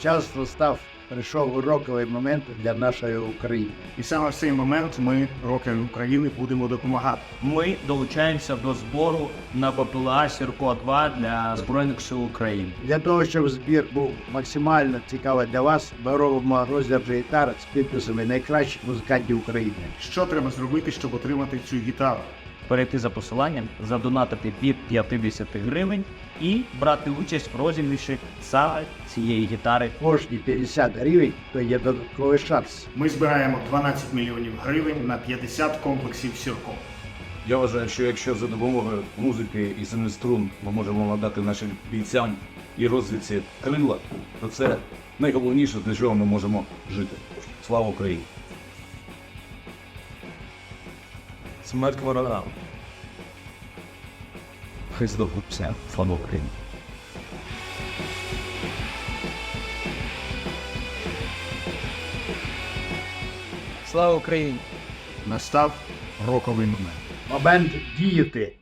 час настав, прийшов уроковий момент для нашої України. І саме в цей момент ми, роки України, будемо допомагати. Ми долучаємося до збору на БПЛА Сірко 2 для Збройних сил України. Для того, щоб збір був максимально цікавий для вас, ми робимо розіграш гітар з підписами найкращих музикантів України. Що треба зробити, щоб отримати цю гітару? Перейти за посиланням, задонатити від 50 гривень і брати участь в розіграші саме цієї гітари. Кожні 50 гривень то є додатковий шанс. Ми збираємо 12 мільйонів гривень на 50 комплексів Сірко. Я вважаю, що якщо за допомогою музики і семиструн ми можемо надати нашим бійцям і розвідці крила, то це найголовніше, для чого ми можемо жити. Слава Україні! Смерть ворогам! Хай здобуться. Слава Україні! Слава Україні! Настав роковий момент. Момент діяти.